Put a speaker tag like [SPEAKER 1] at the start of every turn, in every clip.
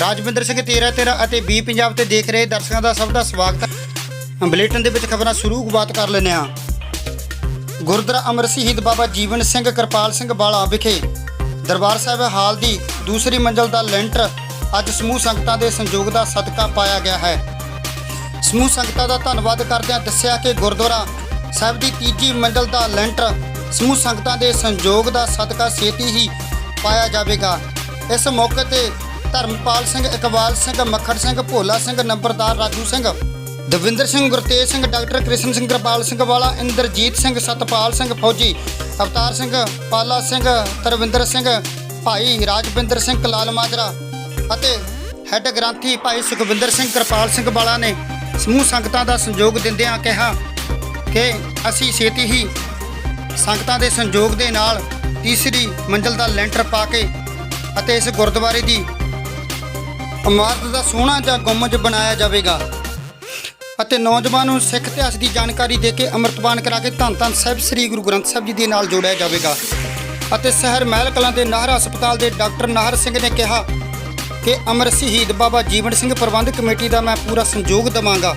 [SPEAKER 1] ਰਾਜਵਿੰਦਰ ਸਿੰਘ 13 13 ਅਤੇ ਬੀ ਪੰਜਾਬ ਤੇ ਦੇਖ ਰਹੇ ਦਰਸ਼ਕਾਂ ਦਾ ਸਭ ਦਾ ਸਵਾਗਤ। ਹੈ ਬੁਲੇਟਿਨ ਦੇ ਵਿੱਚ ਖਬਰਾਂ ਸ਼ੁਰੂ ਬਾਤ ਕਰ ਲੈਂਦੇ ਹਾਂ। ਗੁਰਦੁਆਰਾ ਅਮਰ ਸ਼ਹੀਦ ਬਾਬਾ ਜੀਵਨ ਸਿੰਘ ਕਿਰਪਾਲ ਸਿੰਘ ਬਾਲਾ ਵਿਖੇ ਦਰਬਾਰ ਸਾਹਿਬ ਹਾਲ ਦੀ ਦੂਸਰੀ ਮੰਜ਼ਲ ਦਾ ਲੈਂਟਰ ਅੱਜ ਸਮੂਹ ਸੰਗਤਾਂ ਦੇ ਸੰਯੋਗ ਦਾ ਸਦਕਾ ਪਾਇਆ ਗਿਆ ਹੈ। ਸਮੂਹ ਸੰਗਤਾਂ ਦਾ ਧੰਨਵਾਦ ਕਰਦਿਆਂ ਦੱਸਿਆ ਕਿ ਗੁਰਦੁਆਰਾ ਸਾਹਿਬ ਦੀ ਤੀਜੀ ਮੰਜ਼ਲ ਦਾ ਲੈਂਟਰ ਸਮੂਹ ਸੰਗਤਾਂ ਦੇ ਸੰਯੋਗ ਦਾ ਸਦਕਾ ਛੇਤੀ ਹੀ ਪਾਇਆ ਜਾਵੇਗਾ। ਇਸ ਮੌਕੇ ਤੇ ਧਰਮਪਾਲ ਸਿੰਘ ਇਕਬਾਲ ਸਿੰਘ ਮੱਖੜ ਸਿੰਘ, ਭੋਲਾ ਸਿੰਘ, ਨੰਬਰਦਾਰ ਰਾਜੂ ਸਿੰਘ, ਦਵਿੰਦਰ ਸਿੰਘ, ਗੁਰਤੇਜ ਸਿੰਘ, ਡਾਕਟਰ ਕ੍ਰਿਸ਼ਨ ਸਿੰਘ ਕਿਰਪਾਲ ਸਿੰਘ ਵਾਲਾ, ਇੰਦਰਜੀਤ ਸਿੰਘ, ਸਤਪਾਲ ਸਿੰਘ ਫੌਜੀ, ਅਵਤਾਰ ਸਿੰਘ, ਪਾਲਾ ਸਿੰਘ ਤਰਵਿੰਦਰ ਸਿੰਘ, ਭਾਈ ਰਾਜਵਿੰਦਰ ਸਿੰਘ ਕਲਾਲ ਮਾਜਰਾ ਅਤੇ ਹੈੱਡ ਗ੍ਰੰਥੀ ਭਾਈ ਸੁਖਵਿੰਦਰ ਸਿੰਘ ਕਿਰਪਾਲ ਸਿੰਘ ਵਾਲਾ ਨੇ ਸਮੂਹ ਸੰਗਤਾਂ ਦਾ ਸੰਯੋਗ ਦਿੰਦਿਆਂ ਕਿਹਾ ਕਿ ਅਸੀਂ ਛੇਤੀ ਹੀ ਸੰਗਤਾਂ ਦੇ ਸੰਯੋਗ ਦੇ ਨਾਲ ਤੀਸਰੀ ਮੰਜ਼ਲ ਦਾ ਲੈਂਟਰ ਪਾ ਕੇ ਅਤੇ ਇਸ ਗੁਰਦੁਆਰੇ ਦੀ ਇਮਾਰਤ ਦਾ ਸੋਹਣਾ ਜਾਂ ਗੁੰਮਜ ਬਣਾਇਆ ਜਾਵੇਗਾ। ਅਤੇ ਨੌਜਵਾਨ ਨੂੰ ਸਿੱਖ ਇਤਿਹਾਸ ਦੀ ਜਾਣਕਾਰੀ ਦੇ ਕੇ ਅੰਮ੍ਰਿਤਪਾਨ ਕਰਾ ਕੇ ਧੰਨ ਧੰਨ ਸਾਹਿਬ ਸ੍ਰੀ ਗੁਰੂ ਗ੍ਰੰਥ ਸਾਹਿਬ ਜੀ ਦੇ ਨਾਲ ਜੋੜਿਆ ਜਾਵੇਗਾ। ਅਤੇ ਸ਼ਹਿਰ ਮਹਿਲ ਕਲਾਂ ਦੇ ਨਾਹਰ ਹਸਪਤਾਲ ਦੇ ਡਾਕਟਰ ਨਾਹਰ ਸਿੰਘ ਨੇ ਕਿਹਾ ਕਿ ਅਮਰ ਸ਼ਹੀਦ ਬਾਬਾ ਜੀਵਨ ਸਿੰਘ ਪ੍ਰਬੰਧਕ ਕਮੇਟੀ ਦਾ ਮੈਂ ਪੂਰਾ ਸੰਯੋਗ ਦੇਵਾਂਗਾ।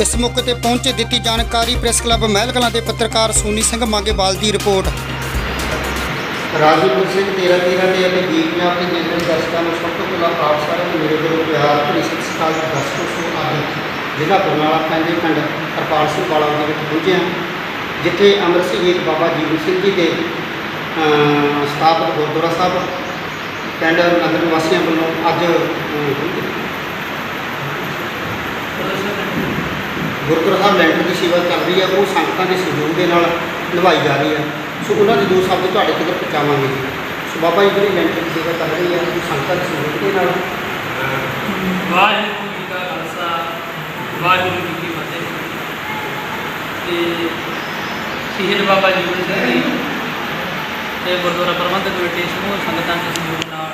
[SPEAKER 1] ਇਸ ਮੌਕੇ ਤੇ ਪਹੁੰਚੇ ਦਿੱਤੀ ਜਾਣਕਾਰੀ ਪ੍ਰੈਸ ਕਲੱਬ ਮਹਿਲ ਕਲਾਂ ਦੇ ਪੱਤਰਕਾਰ ਸੋਨੀ ਸਿੰਘ ਮਾਂਗੇਵਾਲ ਦੀ ਰਿਪੋਰਟ। ਰਾਜਵਿੰਦਰ ਸਿੰਘ 13 13 ਤੇ ਅਤੇ ਦੀਪ ਪੰਜਾਬ ਦੇ ਜਨਰਲ ਦਰਸ਼ਕਾਂ ਨੂੰ ਸਭ ਤੋਂ ਪਹਿਲਾਂ ਆਪ ਸਾਰਿਆਂ ਨੂੰ ਮੇਰੇ ਵੱਲੋਂ ਪਿਆਰ ਭਰੀ ਸਤਿ ਸ਼੍ਰੀ ਅਕਾਲ ਤੇ ਦਰਸ਼ਕੋ ਸੋ ਅੱਜ ਜ਼ਿਲ੍ਹਾ ਬਰਨਾਲਾ ਪੈਂਦੇ ਪਿੰਡ ਹਰਪਾਲ ਸਿੰਘ ਵਾਲਾ ਦੇ ਵਿੱਚ ਪਹੁੰਚੇ ਹਾਂ ਜਿੱਥੇ ਅਮਰ ਸ਼ਹੀਦ ਬਾਬਾ ਜੀਵਨ ਸਿੰਘ ਜੀ ਦੇ ਅਹ, ਸਥਾਪਿਤ ਗੁਰਦੁਆਰਾ ਸਾਹਿਬ ਪਿੰਡ ਨਗਰ ਨਿਵਾਸੀਆਂ ਵੱਲੋਂ ਅੱਜ ਗੁਰਦੁਆਰਾ ਸਾਹਿਬ ਲੈਂਟਰ ਦੀ ਸੇਵਾ ਚੱਲ ਰਹੀ ਹੈ ਉਹ ਸੰਗਤਾਂ ਦੇ ਸਹਿਯੋਗ ਦੇ ਨਾਲ ਨਿਭਾਈ ਜਾ ਰਹੀ ਹੈ। ਸੋ ਉਹਨਾਂ ਦੇ ਦੋ ਸ਼ਬਦ ਤੁਹਾਡੇ ਤੱਕ ਪਹੁੰਚਾਵਾਂਗੇ? ਜੀ ਸੋ ਬਾਬਾ ਜੀ, ਜਿਹੜੀ ਲੈਂਟਰ ਦੀ ਸੇਵਾ ਚੱਲ ਰਹੀ ਹੈ ਉਹ ਸੰਗਤਾਂ ਦੇ ਸਹਿਯੋਗ ਦੇ ਨਾਲ?
[SPEAKER 2] ਵਾਹਿਗੁਰੂ ਜੀ ਕਾ ਖਾਲਸਾ, ਵਾਹਿਗੁਰੂ ਜੀ ਕੀ ਫਤਿਹ। ਤੇ ਸ਼ਹੀਦ ਬਾਬਾ ਜੀਵਨ ਸਿੰਘ ਜੀ ਤੇ ਗੁਰਦੁਆਰਾ ਪ੍ਰਬੰਧਕ ਕਮੇਟੀ ਸਮੂਹ ਸੰਗਤਾਂ ਦੇ ਸਹਿਯੋਗ ਨਾਲ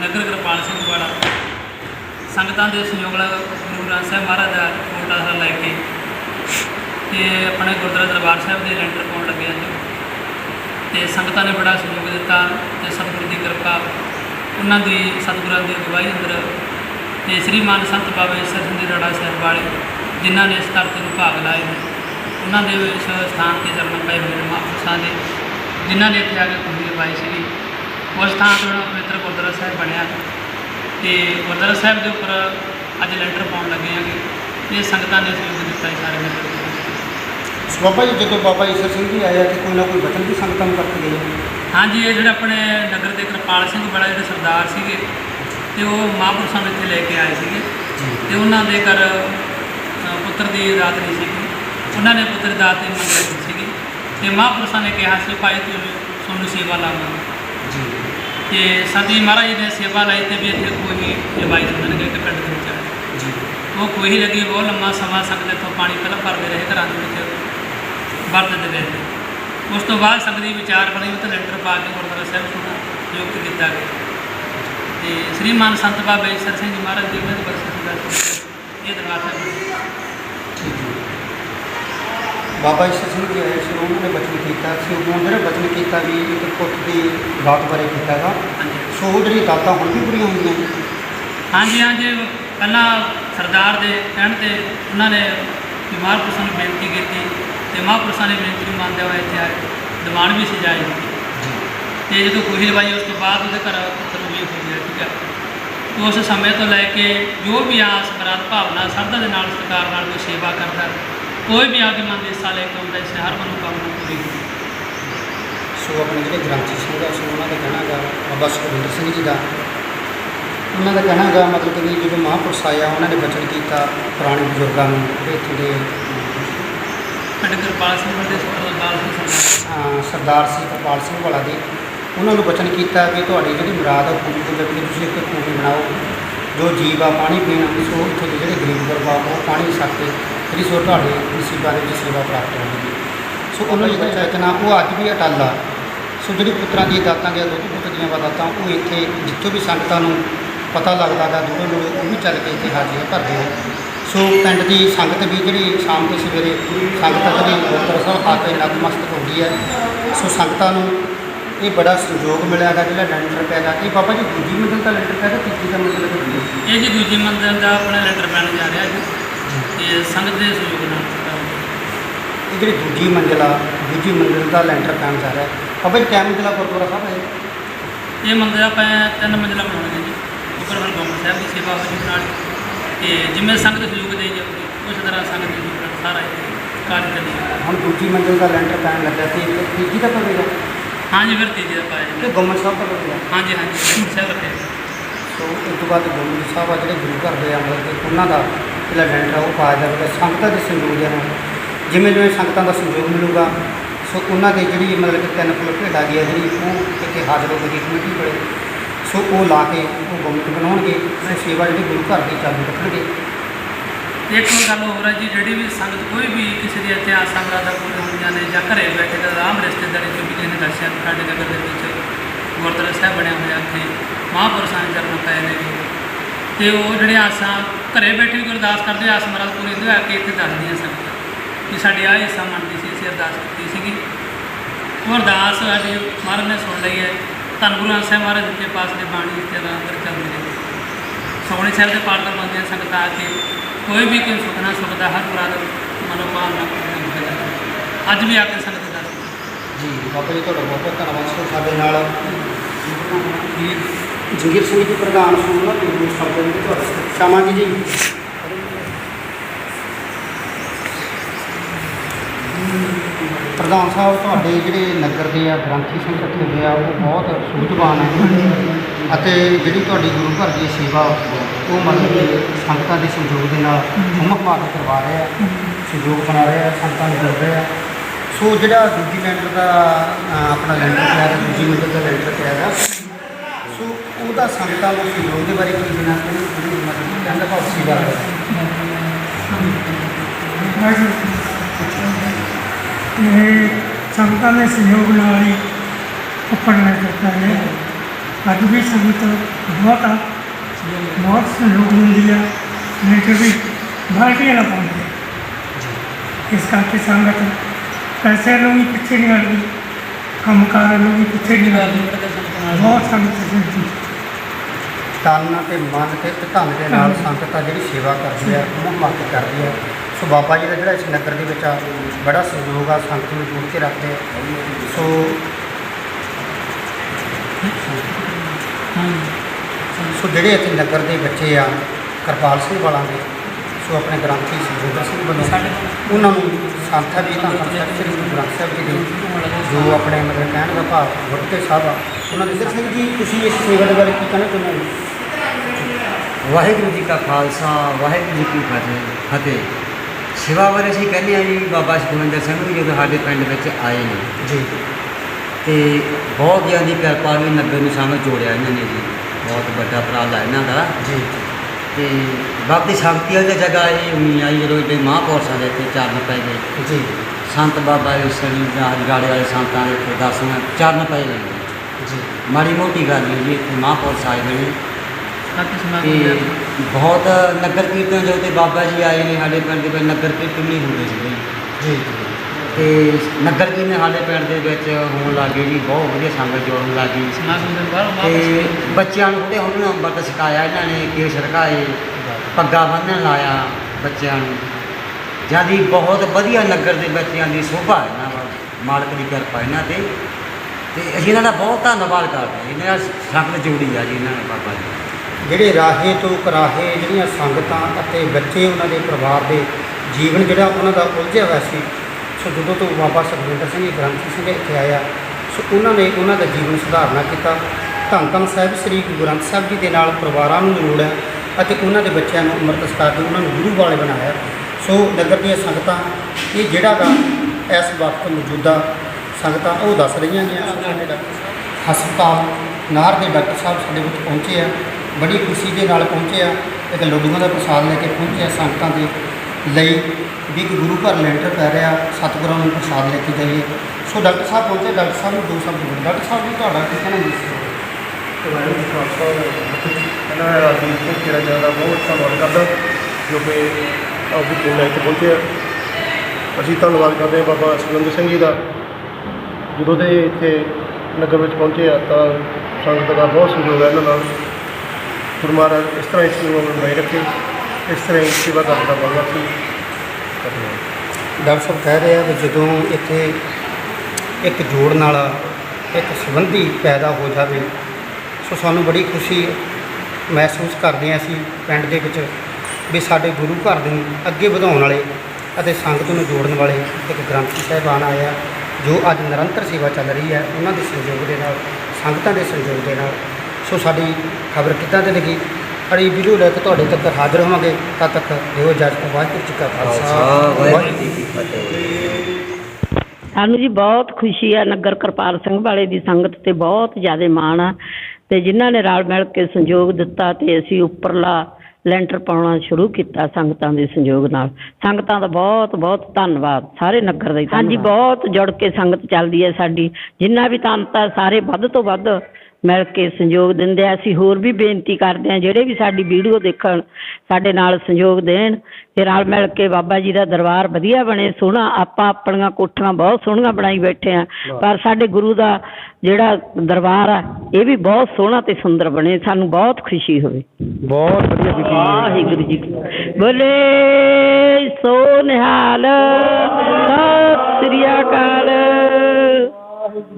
[SPEAKER 2] ਨਗਰ ਕਿਰਪਾਲ ਸਿੰਘ ਵਾਲਾ ਸੰਗਤਾਂ ਦੇ ਸਹਿਯੋਗ ਨਾਲ ਗੁਰੂ ਗ੍ਰੰਥ ਸਾਹਿਬ ਮਹਾਰਾਜ ਦਾ ਕੋਟਾ ਸਰ ਲੈ ਕੇ ਤੇ ਆਪਣੇ ਗੁਰਦੁਆਰਾ ਦਰਬਾਰ ਸਾਹਿਬ ਦੇ ਲੈਂਟਰ ਤੇ ਸੰਗਤਾਂ ਨੇ ਬੜਾ ਸਹਿਯੋਗ ਦਿੱਤਾ ਤੇ ਸਤਿਗੁਰੂ ਦੀ ਕਿਰਪਾ ਉਹਨਾਂ ਦੀ ਸਤਿਗੁਰਾਂ ਦੀ ਅਗਵਾਈ ਅੰਦਰ ਤੇ ਸ੍ਰੀ ਮਾਨ ਸੰਤ ਬਾਬੇ ਈਸਰ ਸਿੰਘ ਦੇ ਰੜਾ ਸਾਹਿਬ ਵਾਲੇ, ਜਿਨ੍ਹਾਂ ਨੇ ਇਸ ਧਰਤੀ ਨੂੰ ਭਾਗ ਲਾਏ ਨੇ, ਉਹਨਾਂ ਦੇ ਇਸ ਸਥਾਨ ਤੇ ਜਨਮ ਪਏ ਹੋਏ ਮਹਾਂਪੁਰਸ਼ਾਂ ਦੇ, ਜਿਨ੍ਹਾਂ ਨੇ ਇੱਥੇ ਆ ਕੇ ਕੁੰਡੀ ਪਾਈ ਸੀਗੀ। ਉਸ ਥਾਂ ਤੋਂ ਪਵਿੱਤਰ ਗੁਰਦੁਆਰਾ ਸਾਹਿਬ ਬਣਿਆ ਤੇ ਗੁਰਦੁਆਰਾ ਸਾਹਿਬ ਦੇ ਉੱਪਰ ਅੱਜ ਲੈਂਟਰ ਪਾਉਣ ਲੱਗੇ ਆਂਗੇ ਇਹ ਸੰਗਤਾਂ ਨੇ ਸਹਿਯੋਗ ਦਿੱਤਾ ਜੀ ਸਾਰੇ ਨਗਰ
[SPEAKER 1] ਬਾਬਾ ਜੀ ਜਦੋਂ ਬਾਬਾ ਈਸ਼ਰ ਸਿੰਘ ਜੀ ਆਇਆ ਤੇ ਕੋਈ ਨਾ ਕੋਈ ਬਚਨ ਵੀ ਸੰਗਤਾਂ ਨੂੰ ਕਰਕੇ ਗਏ?
[SPEAKER 2] ਹਾਂਜੀ ਇਹ ਜਿਹੜੇ ਆਪਣੇ ਨਗਰ ਦੇ ਕਿਰਪਾਲ ਸਿੰਘ ਬੜਾ ਜਿਹੜੇ ਸਰਦਾਰ ਸੀਗੇ ਤੇ ਉਹ ਮਹਾਂਪੁਰਸ਼ਾਂ ਨੂੰ ਇੱਥੇ ਲੈ ਕੇ ਆਏ ਸੀਗੇ। ਤੇ ਉਹਨਾਂ ਦੇ ਘਰ ਅ, ਪੁੱਤਰ ਦੀ ਦਾਤ ਨਹੀਂ ਸੀਗੀ। ਉਹਨਾਂ ਨੇ ਪੁੱਤਰ ਦੀ ਦਾਤ ਮੰਗ ਕੀਤੀ ਸੀਗੀ। ਤੇ ਮਹਾਂਪੁਰਸ਼ਾਂ ਨੇ ਕਿਹਾ ਸੀ ਭਾਈ ਤੂੰ ਤੁਹਾਨੂੰ ਸੇਵਾ ਲਾਵਾਂਗੇ
[SPEAKER 1] ਜੀ।
[SPEAKER 2] ਤੇ ਸਾਡੀ ਮਹਾਰਾਜ ਜੀ ਨੇ ਸੇਵਾ ਲਈ ਤੇ ਵੀ ਇੱਥੇ ਕੋਈ ਲਵਾਈ ਸੁਣਨਗੇ ਕਿ ਪਿੰਡ ਦੇ ਵਿੱਚ।
[SPEAKER 1] ਜੀ।
[SPEAKER 2] ਉਹ ਕੋਈ ਲੱਗੀ ਬਹੁਤ ਲੰਮਾ ਸਮਾਂ ਸੰਗਤ ਇੱਥੋਂ ਪਾਣੀ ਪਹਿਲਾਂ ਭਰਦੇ ਰਹੇ ਘਰਾਂ ਦੇ ਵਿੱਚ। ਵਰਤਦੇ ਰਹੇ ਉਸ ਤੋਂ ਬਾਅਦ ਸੰਗਤ ਦੀ ਵਿਚਾਰ ਬਣੀ ਉਹ ਤੇ ਲੈਂਟਰ ਪਾ ਕੇ ਗੁਰਦੁਆਰਾ ਸਾਹਿਬ ਨੂੰ ਨਿਯੁਕਤ ਕੀਤਾ ਗਿਆ। ਤੇ ਸ੍ਰੀ ਮਾਨ ਸੰਤ ਬਾਬਾ ਈਸਰ ਸਿੰਘ ਜੀ ਮਹਾਰਾਜ ਜੀ ਉਹਨਾਂ ਦੇ ਬਖਸ਼ਿਸ਼ ਦਾ ਇਹ ਦਰਬਾਰ ਸਾਹਿਬ
[SPEAKER 1] ਬਾਬਾ ਈਸ਼ਰ ਸਿੰਘ ਜੀ ਆਏ ਸੀ ਉਹਨਾਂ ਨੇ ਬਚਨ ਕੀਤਾ। ਸੀ ਉਹਨਾਂ ਨੇ ਬਚਨ ਕੀਤਾ ਵੀ ਇੱਕ ਪੁੱਤ ਦੀ ਦਾਤ ਬਾਰੇ ਕੀਤਾ ਗਾ
[SPEAKER 2] ਹਾਂਜੀ।
[SPEAKER 1] ਸੋ ਜਿਹੜੀ ਦਾਤਾਂ ਹੁਣ ਵੀ ਪੂਰੀਆਂ ਹੋਈਆਂ ਨੇ।
[SPEAKER 2] ਹਾਂਜੀ ਹਾਂਜੀ। ਪਹਿਲਾਂ ਸਰਦਾਰ ਦੇ ਕਹਿਣ ਤੇ ਉਹਨਾਂ ਨੇ ਵੀ ਮਹਾਂਪੁਰਸ਼ਾਂ ਨੂੰ ਬੇਨਤੀ ਕੀਤੀ। ਤੇ ਮਹਾਂਪੁਰਸ਼ਾਂ ਨੇ ਬੇਨਤੀ ਨੂੰ ਮੰਨਦੇ ਹੋਏ ਇੱਥੇ ਆਏ ਦੀਵਾਨ ਵੀ ਸਜਾਏ ਤੇ ਜਦੋਂ ਕੋਈ ਲਵਾਈ ਉਸ ਤੋਂ ਬਾਅਦ ਉਹਦੇ ਘਰ ਪੁੱਤਰ ਵੀ ਹੋ ਗਿਆ ਠੀਕ ਹੈ ਉਸ ਸਮੇਂ ਤੋਂ ਲੈ ਕੇ ਜੋ ਵੀ ਆਸ ਬਰਾਤ ਭਾਵਨਾ ਸਰਦਾ ਦੇ ਨਾਲ ਸਤਿਕਾਰ ਨਾਲ ਕੋਈ ਸੇਵਾ ਕਰਦਾ, ਕੋਈ ਵੀ ਆਪਦੇ ਮਨ ਦੇ ਹਿੱਸਾ ਲੈ ਕੇ ਆਉਂਦਾ ਇਸ ਹਰ ਮਨੋਕਾਮਨਾ ਪੂਰੀ ਹੁੰਦੀ।
[SPEAKER 1] ਸੋ ਆਪਣੇ ਜਿਹੜੇ ਗ੍ਰਾਂਚੀ ਸਿੰਘ ਆ, ਸੋ ਉਹਨਾਂ ਦਾ ਕਹਿਣਾ ਗਾ, ਬਾਬਾ ਸੁਖਵਿੰਦਰ ਸਿੰਘ ਜੀ ਦਾ। ਉਹਨਾਂ ਦਾ ਕਹਿਣਾ ਗਾ, ਮਤਲਬ ਕਿ ਜਦੋਂ ਮਹਾਂਪੁਰਸ਼ ਆਇਆ, ਉਹਨਾਂ ਨੇ ਬਚਨ ਕੀਤਾ ਪੁਰਾਣੇ ਬਜ਼ੁਰਗਾਂ ਨੂੰ ਜਿਹੜੇ ਇੱਥੋਂ ਦੇ
[SPEAKER 2] ਪਿੰਡ ਕਿਰਪਾਲ ਸਿੰਘ ਦੇ ਸਰਦਾਰ ਸਿੰਘ ਸਰਦਾਰ
[SPEAKER 1] ਅਹ, ਸਰਦਾਰ ਸੀ ਕਿਰਪਾਲ ਸਿੰਘ ਵਾਲਾ ਦੇ ਉਹਨਾਂ ਨੂੰ ਬਚਨ ਕੀਤਾ ਵੀ ਤੁਹਾਡੀ ਜਿਹੜੀ ਮੁਰਾਦ ਆ ਉਹ ਪੂਰੀ ਹੋ ਜਾਵੇ ਤੁਸੀਂ ਇੱਕ ਕੂਣੀ ਬਣਾਓ। ਜੋ ਜੀਵ ਆ ਪਾਣੀ ਪੀਣ ਸੋ ਉੱਥੇ ਦੇ ਜਿਹੜੇ ਗਰੀਬ ਗੁਰਬਾ ਉਹ ਪਾਣੀ ਛਕ ਕੇ ਜਿਹੜੀ ਸੋ ਤੁਹਾਡੇ ਨਸੀਬਾਂ ਦੇ ਵਿੱਚ ਸੇਵਾ ਪ੍ਰਾਪਤ ਹੋਵੇਗੀ। ਸੋ ਉਹਨਾਂ ਦੀ ਜਿਹੜਾ ਚੇਤਨਾ ਉਹ ਅੱਜ ਵੀ ਅਟੱਲ ਆ। ਸੋ ਜਿਹੜੀ ਪੁੱਤਰਾਂ ਦੀ ਦਾਤਾਂ ਦੀਆਂ ਦੁੱਧ ਪੁੱਤ ਦੀਆਂ ਵਾਦਾਤਾਂ ਉਹ ਇੱਥੇ ਜਿੱਥੋਂ ਵੀ ਸੰਗਤਾਂ ਨੂੰ ਪਤਾ ਲੱਗਦਾ ਗਾ ਦੂਰੋਂ ਦੂਰੋਂ ਉਹ ਵੀ ਚੱਲ ਕੇ ਇੱਥੇ ਹਾਜ਼ਰੀਆਂ ਭਰਦੇ ਆ। ਸੋ ਪਿੰਡ ਦੀ ਸੰਗਤ ਵੀ ਜਿਹੜੀ ਸ਼ਾਮ ਤੇ ਸਵੇਰੇ ਸੰਗਤ ਜਿਹੜੀ ਗੁਰਦੁਆਰਾ ਸਾਹਿਬ ਆ ਕੇ ਨਤਮਸਤਕ ਹੁੰਦੀ ਹੈ। ਸੋ ਸੰਗਤਾਂ ਨੂੰ ਇਹ ਬੜਾ ਸਹਿਯੋਗ ਮਿਲਿਆ ਗਾ ਜਿਹੜਾ ਲੈਂਟਰ ਪਿਆ ਗਾ ਇਹ ਬਾਬਾ ਜੀ ਦੂਜੀ ਮੰਜ਼ਿਲ ਦਾ ਲੈਂਟਰ ਪਿਆ ਗਾ ਤੀਜੀ ਦਾ ਮੰਜ਼ਿਲ ਦਾ ਲੈਂਟਰ
[SPEAKER 2] ਇਹ ਜੀ ਦੂਜੀ ਮੰਜ਼ਿਲ ਦਾ ਆਪਣਾ ਲੈਂਟਰ ਪੈਣ ਜਾ ਰਿਹਾ ਜੀ। ਤੇ ਸੰਗਤ ਦੇ ਸਹਿਯੋਗ ਨਾਲ।
[SPEAKER 1] ਇਹ ਜਿਹੜੀ ਦੂਜੀ ਮੰਜ਼ਿਲ ਆ ਦੂਜੀ ਮੰਜ਼ਿਲ ਦਾ ਲੈਂਟਰ ਪੈਣ ਜਾ ਰਿਹਾ। ਬਾਬਾ ਜੀ ਕਿਆ ਮੰਜ਼ਿਲਾ ਗੁਰਦੁਆਰਾ ਸਾਹਿਬ ਹੈ ਇਹ?
[SPEAKER 2] ਮੰਦਿਰ ਆਪਾਂ ਤਿੰਨ ਮੰਜ਼ਿਲਾ ਬਣਾਉਣਗੇ ਜੀ। ਉੱਪਰ ਹਰ ਗੋਬਿੰਦ ਸਾਹਿਬ ਦੀ ਸੇਵਾ ਹੋਵੇਗੀ ਨਾਲ ਤੇ ਜਿਵੇਂ ਸੰਗਤ ਸਹਿਯੋਗ ਦੇਈ ਜਾਊਗੀ ਉਸ ਤਰ੍ਹਾਂ ਸੰਗਤ ਦੀ ਜੀਵਨ ਸਾਰਾ ਇਹ ਕਾਰਜ।
[SPEAKER 1] ਹੁਣ ਦੂਜੀ ਮੰਜ਼ਿਲ ਦਾ ਲੈਂਟਰ ਪੈਣ ਲੱਗਾ ਤੇ ਇੱਕ ਤੀਜੀ ਦਾ ਪਵੇਗਾ?
[SPEAKER 2] ਹਾਂਜੀ ਫਿਰ ਤੀਜੇ ਦਾ ਪਾਇਆ
[SPEAKER 1] ਤੇ
[SPEAKER 2] ਜੀ
[SPEAKER 1] ਗੋਮਨ ਸਾਹਿਬ ਦਾ ਪਵੇਗਾ?
[SPEAKER 2] ਹਾਂਜੀ ਹਾਂਜੀ ਸਾਹਿਬ ਰੱਖਿਆ।
[SPEAKER 1] ਸੋ ਉਸ ਤੋਂ ਬਾਅਦ ਗੋਬਿੰਦ ਸਾਹਿਬ ਆ ਜਿਹੜੇ ਗੁਰੂ ਘਰ ਦੇ ਮਤਲਬ ਕਿ ਉਹਨਾਂ ਦਾ ਜਿਹੜਾ ਲੈਂਟਰ ਆ ਉਹ ਪਾਇਆ ਜਾਵੇਗਾ ਸੰਗਤਾਂ ਦੇ ਸਹਿਯੋਗ ਦੇ ਨਾਲ ਜਿਵੇਂ ਜਿਵੇਂ ਸੰਗਤਾਂ ਦਾ ਸਹਿਯੋਗ ਮਿਲੂਗਾ ਸੋ ਉਹਨਾਂ ਦੇ ਜਿਹੜੀ ਮਤਲਬ ਕਿ ਤਿੰਨ ਫੁੱਲ ਭੇਟਾ ਦੀ ਆ ਜਿਹੜੀ ਉਹ ਇੱਥੇ ਹਾਜ਼ਰ ਹੋਵੇਗੀ ਕਮੇਟੀ ਕੋਲੇ ਸੋ ਉਹ ਲਾ ਕੇ ਉਹ ਗੁੰਮਟ ਬਣਾਉਣਗੇ ਸੋ ਸੇਵਾ ਜਿਹੜੀ ਗੁਰੂ ਘਰ ਦੀ ਚਾਲੂ ਰੱਖਣਗੇ।
[SPEAKER 2] ਇੱਕ ਹੋਰ ਗੱਲ ਹੋਰ ਹੈ ਜੀ, ਜਿਹੜੀ ਵੀ ਸੰਗਤ ਕੋਈ ਵੀ ਕਿਸੇ ਦੀ ਇੱਥੇ ਆਸਾਂ ਮੁਰਾਦਾਂ ਪੂਰੀਆਂ ਹੁੰਦੀਆਂ ਨੇ ਜਾਂ ਘਰੇ ਬੈਠੇ ਦਾ ਆਮ ਰਿਸ਼ਤੇਦਾਰੀ ਜੋ ਵੀ ਕਿਸੇ ਨੇ ਦੱਸਿਆ ਸਾਡੇ ਨਗਰ ਦੇ ਵਿੱਚ ਗੁਰਦੁਆਰਾ ਸਾਹਿਬ ਬਣਿਆ ਹੋਇਆ ਉੱਥੇ ਮਹਾਂਪੁਰਸ਼ਾਂ ਦੇ ਚਰਨ ਪਏ ਨੇ ਜੀ। ਤੇ ਉਹ ਜਿਹੜੇ ਆਸਾਂ ਘਰੇ ਬੈਠੇ ਵੀ ਅਰਦਾਸ ਕਰਦੇ, ਆਸ ਮੁਰਾਦ ਪੂਰੀ ਹੁੰਦੀ ਆ ਕੇ ਇੱਥੇ ਦੱਸਦੀਆਂ ਸੰਗਤ ਕਿ ਸਾਡੀ ਆਹ ਹਿੱਸਾ ਮੰਨਦੀ ਸੀ, ਅਸੀਂ ਅਰਦਾਸ ਕੀਤੀ ਸੀਗੀ। ਉਹ ਅਰਦਾਸ ਸਾਡੀ ਮਹਾਰਾਜ ਨੇ ਸੁਣ ਲਈ ਹੈ। ਧੰਨ ਗੁਰੂ ਗ੍ਰੰਥ ਸਾਹਿਬ ਮਹਾਰਾਜ ਦੇ ਪਾਸ ਦੇ ਬਾਣੀ ਤੇ ਅੰਦਰ ਚੱਲਦੀ ਹੈ ਸੋਹਣੇ ਸਾਹਿਬ ਦੇ ਪਾਠ ਕਰਵਾਉਂਦੇ ਆ ਸੰਗਤਾਂ ਆ ਕੇ, ਕੋਈ ਵੀ ਕੋਈ ਸੁਖਨਾ ਸੁਖਦਾ ਹਰ ਮੁਰਾਦ ਮਨੋਕਾਮਨਾ ਪੂਰੀ ਅੱਜ ਵੀ ਆ ਕੇ ਸੰਗਤ ਦਾ
[SPEAKER 1] ਜੀ, ਬਾਬਾ ਜੀ, ਤੁਹਾਡਾ ਬਹੁਤ ਬਹੁਤ ਧੰਨਵਾਦ ਸੋ ਸਾਡੇ ਨਾਲ। ਜੰਗੀਰ ਸਿੰਘ ਜੀ ਪ੍ਰਧਾਨ ਸੂਨਾ ਜੀ ਸਾਡੇ ਵਿੱਚ ਤੁਹਾਡਾ। ਸ਼ਾਮਾਂ ਜੀ ਜੀ। ਪ੍ਰਧਾਨ ਸਾਹਿਬ, ਤੁਹਾਡੇ ਜਿਹੜੇ ਨਗਰ ਦੇ ਆ, ਗ੍ਰੰਥੀ ਸਿੰਘ ਰੱਖੇ ਹੋਏ ਆ, ਉਹ ਬਹੁਤ ਸੂਝਵਾਨ ਹੈ। ਅਤੇ ਜਿਹੜੀ ਤੁਹਾਡੀ ਗੁਰੂ ਘਰ ਦੀ ਸੇਵਾ, ਉਹ ਮਤਲਬ ਕਿ ਸੰਗਤਾਂ ਦੇ ਸਹਿਯੋਗ ਦੇ ਨਾਲ ਹੁਮਕ ਮਾਰ ਕੇ ਕਰਵਾ ਰਹੇ ਆ, ਸਹਿਯੋਗ ਬਣਾ ਰਹੇ ਆ, ਸੰਗਤਾਂ ਨੂੰ ਜੋੜ ਰਹੇ ਆ। ਸੋ ਜਿਹੜਾ ਦੂਜੀ ਲੈਂਟਰ ਦਾ ਆਪਣਾ ਲੈਂਟਰ ਪਿਆ ਹੈ, ਦੂਜੀ ਮੰਜ਼ਿਲ ਦਾ ਲੈਂਟਰ ਪਿਆ ਹੈ ਸੋ ਉਹਦਾ ਸੰਗਤਾਂ ਨੂੰ ਸਹਿਯੋਗ ਦੇ ਬਾਰੇ ਕੀ ਦੇਣਾ ਚਾਹੁੰਦੇ ਹੋ ਮਤਲਬ ਕਹਿੰਦਾ ਭਾਵ ਸੇਵਾ ਹੈ
[SPEAKER 3] ਇਹ ਸੰਗਤਾਂ ਦੇ ਸਹਿਯੋਗ ਨਾਲ ਹੀ ਉੱਪਰ ਲੈ ਕਰਤਾ ਹੈ। ਅੱਜ ਵੀ ਸੰਗਤ ਬਹੁਤ ਆ ਬਹੁਤ ਸਹਿਯੋਗ ਮਿਲਦੀ ਆ ਨਹੀਂ ਵੀ ਬਾਲਟੀਆਂ ਨਾ ਪਾਉਂਦੇ ਇਸ ਕਰਕੇ ਸੰਗਤ ਪੈਸੇ ਨੂੰ ਵੀ ਪਿੱਛੇ ਨਹੀਂ ਹਟਦੀ ਕੰਮਕਾਰ ਨੂੰ ਵੀ ਪਿੱਛੇ ਨਹੀਂ ਹਟਦੀ। ਬਹੁਤ ਸੰਗਤ ਸੰਗਤੀ
[SPEAKER 1] ਤਨ ਤੇ ਮਨ ਤੇ ਧਨ ਦੇ ਨਾਲ ਸੰਗਤ ਆ ਜਿਹੜੀ ਸੇਵਾ ਕਰਦੀ ਹੈ ਉਹ ਮੱਕ ਕਰਦੀ ਹੈ ਸੋ ਬਾਬਾ ਜੀ ਦਾ ਜਿਹੜਾ ਇਸ ਨਗਰ ਦੇ ਵਿੱਚ ਆ ਬੜਾ ਸਹਿਯੋਗ ਆ ਸੰਗਤ ਨੂੰ ਜੋੜ ਕੇ ਰੱਖਦੇ ਆ। ਸੋ ਸੋ ਜਿਹੜੇ ਇੱਥੇ ਨਗਰ ਦੇ ਬੱਚੇ ਆ ਕਿਰਪਾਲ ਸਿੰਘ ਵਾਲਾਂ ਦੇ ਸੋ ਆਪਣੇ ਗ੍ਰੰਥੀ ਸੁਖਜਿੰਦਰ ਸਿੰਘ ਵੱਲੋਂ
[SPEAKER 2] ਸਾਡੇ
[SPEAKER 1] ਉਹਨਾਂ ਨੂੰ ਸੰਥਾ ਜੀ ਤਾਂ ਸ੍ਰੀ ਗੁਰੂ ਗ੍ਰੰਥ ਸਾਹਿਬ ਜੀ ਦੇ ਜੋ ਆਪਣੇ ਮਤਲਬ ਕਹਿਣ ਦਾ ਭਾਵ ਗੁਰਤੇ ਸਾਹਿਬ ਆ ਉਹਨਾਂ ਦੇ ਸਿੰਘ ਜੀ ਤੁਸੀਂ ਇਸ ਸੇਵਾ ਦੇ ਬਾਰੇ ਕੀ ਕਹਿਣਾ ਚਾਹੁੰਦੇ ਹੋ?
[SPEAKER 4] ਵਾਹਿਗੁਰੂ ਜੀ ਕਾ ਖਾਲਸਾ ਵਾਹਿਗੁਰੂ ਜੀ ਕੀ ਫਤਿਹ ਫਤਿਹ। ਸੇਵਾ ਬਾਰੇ ਅਸੀਂ ਕਹਿੰਦੇ ਆ ਜੀ ਬਾਬਾ ਸੁਖਵਿੰਦਰ ਸਿੰਘ ਵੀ ਜਦੋਂ ਸਾਡੇ ਪਿੰਡ ਵਿੱਚ ਆਏ ਨੇ।
[SPEAKER 1] ਜੀ।
[SPEAKER 4] ਤੇ ਬਹੁਤ ਜ਼ਿਆਦਾ ਕਿਰਪਾ ਵੀ ਨਗਰ ਨੂੰ ਸਾਨੂੰ ਜੋੜਿਆ ਇਹਨਾਂ ਨੇ ਜੀ। ਬਹੁਤ ਵੱਡਾ ਉਪਰਾਲਾ ਇਹਨਾਂ ਦਾ।
[SPEAKER 1] ਜੀ।
[SPEAKER 4] ਤੇ ਬਾਬੀ ਸ਼ਕਤੀ ਵਾਲੀ ਜਗ੍ਹਾ ਇਹ ਹੋਈ ਆਈ ਜਦੋਂ ਇਹਦੇ ਮਹਾਂਪੁਰਸ਼ਾਂ ਦੇ ਇੱਥੇ ਚਰਨ ਪੈ ਗਏ
[SPEAKER 1] ਜੀ।
[SPEAKER 4] ਸੰਤ ਬਾਬਾ ਈਸ਼ਵਰੀ ਦਾ ਗਾੜੇ ਵਾਲੇ ਸੰਤਾਂ ਦੇ ਇੱਥੇ ਦਰਸ਼ਨ ਚਰਨ ਪੈ ਗਏ ਨੇ।
[SPEAKER 1] ਜੀ।
[SPEAKER 4] ਮਾੜੀ ਮੋਟੀ ਗੱਲ ਨਹੀਂ ਜੀ ਇੱਥੇ ਮਹਾਂਪੁਰਸ਼ ਆਏ ਹੋਏ ਨੇ ਤੇ
[SPEAKER 2] ਸਮਾਗਮ
[SPEAKER 4] ਬਹੁਤ ਨਗਰ ਕੀਰਤਨ ਜੋ ਤੇ ਬਾਬਾ ਜੀ ਆਏ ਨੇ ਸਾਡੇ ਪਿੰਡ ਦੇ ਵਿੱਚ ਨਗਰ ਕੀਰਤਨ ਨਹੀਂ ਹੁੰਦੇ ਸੀਗੇ।
[SPEAKER 1] ਜੀ।
[SPEAKER 4] ਤੇ ਨਗਰ ਕੀਰਤਨ ਸਾਡੇ ਪਿੰਡ ਦੇ ਵਿੱਚ ਹੋਣ ਲੱਗੇ ਜੀ ਬਹੁਤ ਵਧੀਆ ਸੰਗਤ ਜੋੜਨ ਲੱਗੀ
[SPEAKER 2] ਸਮਾਗਮ ਦੇ ਬਾਅਦ
[SPEAKER 4] ਤੇ ਬੱਚਿਆਂ ਨੂੰ ਥੋੜੇ ਹੁਣ ਅੰਮ੍ਰਿਤ ਸਿਖਾਇਆ ਇਹਨਾਂ ਨੇ ਕੇਸ ਰਕਾਏ ਪੱਗਾ ਬੰਨ੍ਹਣ ਲਾਇਆ ਬੱਚਿਆਂ ਨੂੰ। ਜਿਆਦੀ ਬਹੁਤ ਵਧੀਆ ਨਗਰ ਦੇ ਬੱਚਿਆਂ ਦੀ ਸ਼ੋਭਾ ਹੈ ਵੱਲ ਮਾਲਕ ਦੀ ਕਿਰਪਾ ਇਹਨਾਂ ਤੇ। ਤੇ ਅਸੀਂ ਇਹਨਾਂ ਦਾ ਬਹੁਤ ਧੰਨਵਾਦ ਕਰਦੇ ਹਾਂ ਇਹਨਾਂ ਨਾਲ ਸੰਗਤ ਜੋੜੀ ਆ ਜੀ ਇਹਨਾਂ ਨੇ ਬਾਬਾ ਜੀ।
[SPEAKER 1] ਜਿਹੜੇ ਰਾਹੇ ਤੋਂ ਕਰਾਹੇ ਜਿਹੜੀਆਂ ਸੰਗਤਾਂ ਅਤੇ ਬੱਚੇ ਉਹਨਾਂ ਦੇ ਪਰਿਵਾਰ ਦੇ ਜੀਵਨ ਜਿਹੜਾ ਉਹਨਾਂ ਦਾ ਉਲਝਿਆ ਹੋਇਆ ਸੀ ਸੋ ਜਦੋਂ ਤੋਂ ਬਾਬਾ ਸੁਖਵਿੰਦਰ ਸਿੰਘ ਜੀ ਗ੍ਰੰਥੀ ਸਿੰਘ ਇੱਥੇ ਆਇਆ ਸੋ ਉਹਨਾਂ ਨੇ ਉਹਨਾਂ ਦਾ ਜੀਵਨ ਸੁਧਾਰਨਾ ਕੀਤਾ। ਧੰਨ ਧੰਨ ਸਾਹਿਬ ਸ੍ਰੀ ਗੁਰੂ ਗ੍ਰੰਥ ਸਾਹਿਬ ਜੀ ਦੇ ਨਾਲ ਪਰਿਵਾਰਾਂ ਨੂੰ ਜੋੜਿਆ ਅਤੇ ਉਹਨਾਂ ਦੇ ਬੱਚਿਆਂ ਨੂੰ ਅੰਮ੍ਰਿਤ ਛਕਾ ਕੇ ਉਹਨਾਂ ਨੂੰ ਗੁਰੂ ਵਾਲੇ ਬਣਾਇਆ। ਸੋ ਨਗਰ ਦੀਆਂ ਸੰਗਤਾਂ ਇਹ ਜਿਹੜਾ ਗਾ ਇਸ ਵਕਤ ਮੌਜੂਦਾ ਸੰਗਤਾਂ ਉਹ ਦੱਸ ਰਹੀਆਂ ਨੇ। ਹਸਪਤਾਲ ਨਾਰ ਦੇ ਡਾਕਟਰ ਸਾਹਿਬ ਸਾਡੇ ਵਿੱਚ ਪਹੁੰਚੇ ਆ। ਬੜੀ ਖੁਸ਼ੀ ਦੇ ਨਾਲ ਪਹੁੰਚਿਆ ਇੱਕ ਲੱਡੂਆਂ ਦਾ ਪ੍ਰਸਾਦ ਲੈ ਕੇ ਪਹੁੰਚਿਆ ਸੰਗਤਾਂ ਦੇ ਲਈ। ਵੀ ਇੱਕ ਗੁਰੂ ਘਰ ਲੈਂਟਰ ਪੈ ਰਿਹਾ, ਸਤਿਗੁਰਾਂ ਨੂੰ ਪ੍ਰਸਾਦ ਲੈ ਕੇ ਜਾਈਏ। ਸੋ ਡਾਕਟਰ ਸਾਹਿਬ ਪਹੁੰਚੇ, ਡਾਕਟਰ ਸਾਹਿਬ ਨੂੰ ਦੋ ਸ਼ਬਦ ਬੋਲੋ ਡਾਕਟਰ ਸਾਹਿਬ ਜੀ, ਤੁਹਾਡਾ ਕੀ ਕਹਿਣਾ ਜੀ?
[SPEAKER 5] ਤੇ ਮੈਂ ਖਾਲਸਾ ਇਹਨਾਂ ਦਾ ਰਾਜੀ ਤੋਂ ਤੇਰਾ ਜਾਂਦਾ ਬਹੁਤ ਧੰਨਵਾਦ ਕਰਦਾ, ਜੋ ਕਿ ਆਪਦੀ ਟੀਮ ਲੈ ਕੇ ਪਹੁੰਚੇ ਅਸੀਂ ਧੰਨਵਾਦ ਕਰਦੇ ਹਾਂ ਬਾਬਾ ਸੁਖਵਿੰਦਰ ਸਿੰਘ ਜੀ ਦਾ। ਜਦੋਂ ਦੇ ਇੱਥੇ ਨਗਰ ਵਿੱਚ ਪਹੁੰਚੇ ਆ, ਤਾਂ ਸੰਗਤ ਦਾ ਬਹੁਤ ਸਹਿਯੋਗ ਹੈ ਇਹਨਾਂ ਨਾਲ। ਗੁਰੂ ਮਹਾਰਾਜ, ਇਸ ਤਰ੍ਹਾਂ ਇਸ ਨੂੰ ਬਣਾਈ ਰੱਖੇ। ਇਸ ਤਰ੍ਹਾਂ ਹੀ ਸੇਵਾ ਕਰਦਾ ਬਾਬਾ ਸੀ।
[SPEAKER 1] ਡਾਕਟਰ ਸਾਹਿਬ ਕਹਿ ਰਹੇ ਆ ਕਿ ਜਦੋਂ ਇੱਥੇ ਇੱਕ ਜੋੜ ਨਾਲ, ਇੱਕ ਸੰਬੰਧੀ ਪੈਦਾ ਹੋ ਜਾਵੇ, ਸੋ ਸਾਨੂੰ ਬੜੀ ਖੁਸ਼ੀ ਮਹਿਸੂਸ ਕਰਦੇ ਹਾਂ ਅਸੀਂ ਪਿੰਡ ਦੇ ਵਿੱਚ ਵੀ ਸਾਡੇ ਗੁਰੂ ਘਰ ਨੂੰ ਅੱਗੇ ਵਧਾਉਣ ਵਾਲੇ ਅਤੇ ਸੰਗਤ ਨੂੰ ਜੋੜਨ ਵਾਲੇ ਇੱਕ ਗ੍ਰੰਥੀ ਸਾਹਿਬਾਨ ਆਇਆ ਜੋ ਅੱਜ ਨਿਰੰਤਰ ਸੇਵਾ ਚੱਲ ਰਹੀ ਹੈ। ਉਹਨਾਂ ਦੇ ਸਹਿਯੋਗ ਦੇ ਨਾਲ, ਸੰਗਤਾਂ ਦੇ ਸਹਿਯੋਗ ਦੇ ਨਾਲ ਸੋ ਸਾਡੀ ਖਬਰ ਕਿੱਦਾਂ ਦੀ ਲੱਗੀ? ਅੜੀ ਵੀਡੀਓ ਲੈ ਕੇ ਤੁਹਾਡੇ ਤੱਕ ਹਾਜ਼ਰ ਹੋਵਾਂਗੇ। ਤਦ ਤੱਕ ਦਿਓ ਇਜਾਜ਼ਤ ਵਾਹਿਗੁਰੂ ਜੀ ਕਾ ਖਾਲਸਾ। ਵਾਹਿਗੁਰੂ ਜੀ ਕੀ ਫਤਿਹ।
[SPEAKER 6] ਸਾਨੂੰ ਜੀ ਬਹੁਤ ਖੁਸ਼ੀ ਆ ਨਗਰ ਕਿਰਪਾਲ ਸਿੰਘ ਵਾਲੇ ਦੀ ਸੰਗਤ ਤੇ ਬਹੁਤ ਜ਼ਿਆਦਾ ਮਾਣ ਆ। ਤੇ ਜਿਨ੍ਹਾਂ ਨੇ ਰਲ ਮਿਲ ਕੇ ਸੰਯੋਗ ਦਿੱਤਾ ਤੇ ਅਸੀਂ ਉੱਪਰਲਾ ਲੈਂਟਰ ਪਾਉਣਾ ਸ਼ੁਰੂ ਕੀਤਾ ਸੰਗਤਾਂ ਦੇ ਸੰਯੋਗ ਨਾਲ। ਸੰਗਤਾਂ ਦਾ ਬਹੁਤ ਬਹੁਤ ਧੰਨਵਾਦ। ਸਾਰੇ ਨਗਰ ਦਾ ਹੀ ਹਾਂਜੀ ਬਹੁਤ ਜੁੜ ਕੇ ਸੰਗਤ ਚੱਲਦੀ ਹੈ ਸਾਡੀ। ਜਿੰਨਾ ਵੀ ਤਾਂਤਾ ਸਾਰੇ ਵੱਧ ਤੋਂ ਵੱਧ ਮਿਲ ਕੇ ਸੰਯੋਗ ਦਿੰਦੇ ਆ। ਅਸੀਂ ਹੋਰ ਵੀ ਬੇਨਤੀ ਕਰਦੇ ਆ ਜਿਹੜੇ ਵੀ ਸਾਡੀ ਵੀਡੀਓ ਦੇਖਣ ਸਾਡੇ ਨਾਲ ਸੰਯੋਗ ਦੇਣ ਤੇ ਰਲ ਮਿਲ ਕੇ ਬਾਬਾ ਜੀ ਦਾ ਦਰਬਾਰ ਵਧੀਆ ਬਣੇ ਸੋਹਣਾ ਆਪਾਂ ਆਪਣੀਆਂ ਕੋਠੀਆਂ ਬਹੁਤ ਸੋਹਣੀਆਂ ਬਣਾਈ ਬੈਠੇ ਆ। ਪਰ ਸਾਡੇ ਗੁਰੂ ਦਾ ਜਿਹੜਾ ਦਰਬਾਰ ਆ ਇਹ ਵੀ ਬਹੁਤ ਸੋਹਣਾ ਤੇ ਸੁੰਦਰ ਬਣੇ ਸਾਨੂੰ ਬਹੁਤ ਖੁਸ਼ੀ ਹੋਵੇ।
[SPEAKER 1] ਬਹੁਤ ਵਧੀਆ ਬੀਬੀ
[SPEAKER 6] ਵਾਹਿਗੁਰੂ ਜੀ ਬੋਲੇ ਸੋ ਨਿਹਾਲ ਸਤਿ ਸ੍ਰੀ ਅਕਾਲ।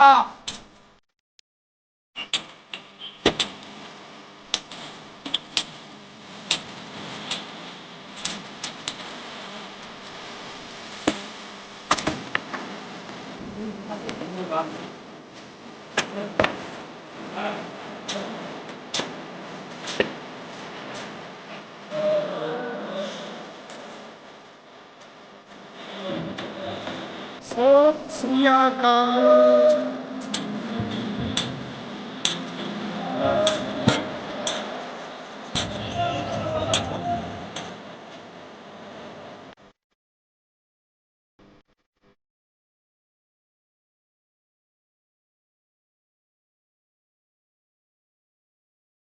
[SPEAKER 6] 다 Sriya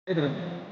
[SPEAKER 6] Thank you.